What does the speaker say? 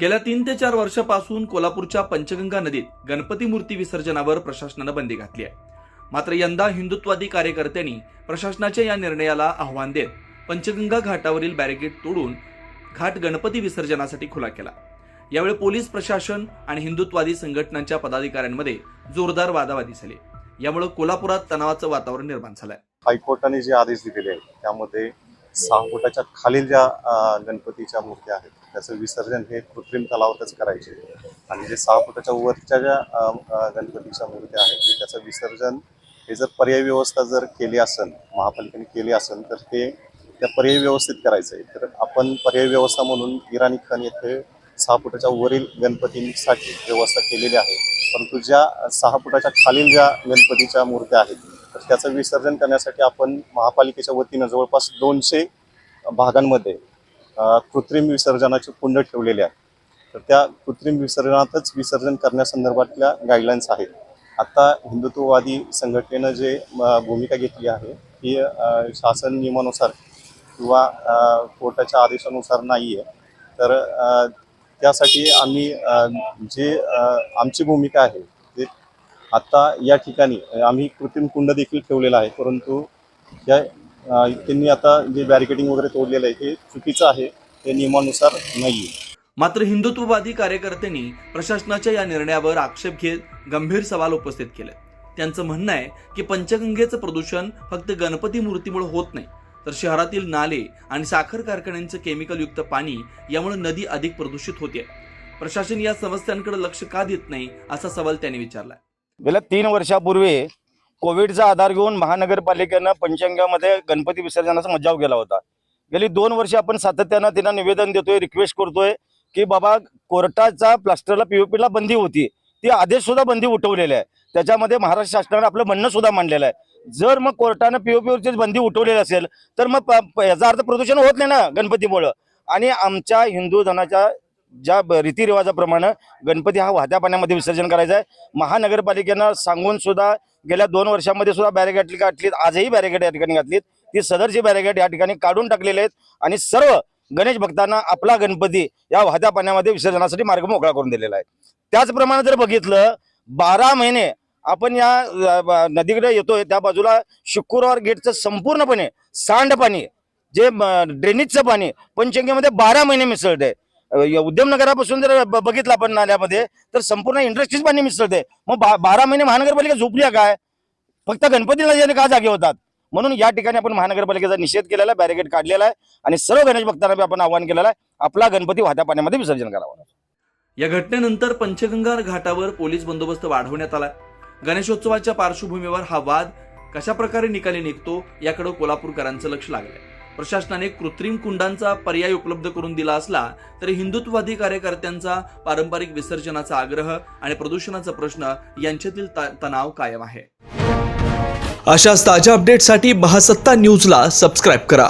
गेल्या तीन ते चार वर्षापासून कोल्हापूरच्या पंचगंगा नदीत गणपती मूर्ती विसर्जनावर प्रशासनानं बंदी घातली आहे. मात्र यंदा हिंदुत्वादी कार्यकर्त्यांनी प्रशासनाच्या या निर्णयाला आव्हान देत पंचगंगा घाटावरील बॅरिकेड तोडून घाट गणपती विसर्जनासाठी खुला केला. यावेळी पोलीस प्रशासन आणि हिंदुत्वादी संघटनांच्या पदाधिकाऱ्यांमध्ये जोरदार वादावादी झाली. यामुळे कोल्हापुरात तणावाचं वातावरण निर्माण झालंय. हायकोर्टाने जे आदेश दिलेले आहेत त्यामध्ये सहा फुटाच्या खालील ज्या गणपतीच्या मूर्त्या आहेत त्याचं विसर्जन हे कृत्रिम तलावातच करायचे. आणि जे सहा फुटाच्या वरच्या ज्या गणपतीच्या मूर्त्या आहेत त्याचं विसर्जन हे जर पर्यायी व्यवस्था जर केली असेल महापालिकेने केली असेल तर ते त्या पर्यायी व्यवस्थित करायचं आहे तर आपण पर्यायी व्यवस्था म्हणून इराणी खान येथे सहा फुटाच्या वरील गणपतींसाठी व्यवस्था केलेली आहे. परंतु ज्या सहा फुटाच्या खालील ज्या गणपतीच्या मूर्त्या आहेत तर त्याचं विसर्जन करण्यासाठी आपण महापालिकेच्या वतीनं जवळपास दोनशे भागांमध्ये कृत्रिम विसर्जनाचे कुंड ठेवलेले आहे. तर त्या कृत्रिम विसर्जनातच विसर्जन करण्यासंदर्भातल्या गाईडलाईन्स आहेत. आता हिंदुत्ववादी संघटनेनं जे भूमिका घेतली आहे ही शासन नियमानुसार किंवा कोर्टाच्या आदेशानुसार नाही आहे तर त्यासाठी आम्ही जे आमची भूमिका आहे ते आता या ठिकाणी आम्ही कृत्रिम कुंड देखील ठेवलेला आहे परंतु या त्यांनी आता जे बॅरिकेडिंग वगैरे तोडलेलं आहे हे चुकीचं आहे ते नियमानुसार नाही मात्र हिंदुत्ववादी कार्यकर्त्यांनी प्रशासनाच्या या निर्णयावर आक्षेप घेत गंभीर सवाल उपस्थित केले. त्यांचं म्हणणं आहे की पंचगंगेचं प्रदूषण फक्त गणपती मूर्तीमुळे होत नाही तर शहरातील नाले आणि साखर कारखान्यांचं केमिकलयुक्त पाणी यामुळे नदी अधिक प्रदूषित होते. प्रशासन या समस्यांकडे लक्ष का देत नाही असा सवाल त्यांनी विचारला. गेल्या तीन वर्षापूर्वी कोविडचा आधार घेऊन महानगरपालिकेनं पंचंगामध्ये गणपती विसर्जनाचा मज्जाव केला होता. गेली दोन वर्ष आपण सातत्यानं त्यांना निवेदन देतोय रिक्वेस्ट करतोय की बाबा कोर्टाचा प्लास्टरला पीओपीला बंदी होती. ती आदेश सुद्धा बंदी उठवलेले आहे. त्याच्यामध्ये महाराष्ट्र शासनानं आपलं म्हणणं सुद्धा मांडलेलं आहे. जर मग कोर्टानं पीओपीवरची बंदी उठवलेली असेल तर मग प- याचा अर्थ प्रदूषण होत नाही ना गणपतीमुळं. आणि आमच्या हिंदू धनाच्या ज्या रीतिरिवाजाप्रमाणे गणपती हा वाहत्या पाण्यामध्ये विसर्जन करायचा आहे. महानगरपालिकेनं सांगून सुद्धा गेल्या दोन वर्षामध्ये सुद्धा बॅरिगेट घातलीत आजही बॅरिगेट या ठिकाणी घातलीत. ती सदरची बॅरिगेट या ठिकाणी काढून टाकलेले आहेत. आणि सर्व गणेश भक्तांना आपला गणपती या वाहत्या पाण्यामध्ये विसर्जनासाठी मार्ग मोकळा करून दिलेला आहे. त्याचप्रमाणे जर बघितलं बारा महिने आपण या नदीकडे येतोय त्या बाजूला शुक्रवार गेटचं संपूर्णपणे सांडपाणी जे ड्रेनेजचं पाणी पंचगंगेमध्ये बारा महिने मिसळते उद्यमनगरापासून जर बघितलं आपण नाल्यामध्ये तर संपूर्ण इंडस्ट्रीज पाणी मिसळते मग बा बारा महिने महानगरपालिका झोपली काय? फक्त गणपतीला येणे का जागे होतात? म्हणून या ठिकाणी आपण महानगरपालिकेचा निषेध केलेला आहे बॅरिकेड काढलेला आहे आणि सर्व गणेश भक्तांना आपण आवाहन केलेलं आहे आपला गणपती वाहत्या पाण्यामध्ये विसर्जन करावं या घटनेनंतर पंचगंगा घाटावर पोलीस बंदोबस्त वाढवण्यात आला गणेशोत्सवाच्या पार्श्वभूमीवर हा वाद कशा प्रकारे निकाली निघतो याकडे कोल्हापूरकरांचं लक्ष लागलंय. प्रशासनाने कृत्रिम कुंडांचा पर्याय उपलब्ध करून दिला असला तरी हिंदुत्ववादी कार्यकर्त्यांचा पारंपरिक विसर्जनाचा आग्रह आणि प्रदूषणाचा प्रश्न यांच्यातील तणाव कायम आहे. अशाच ताज्या अपडेटसाठी महासत्ता न्यूजला सबस्क्राईब करा.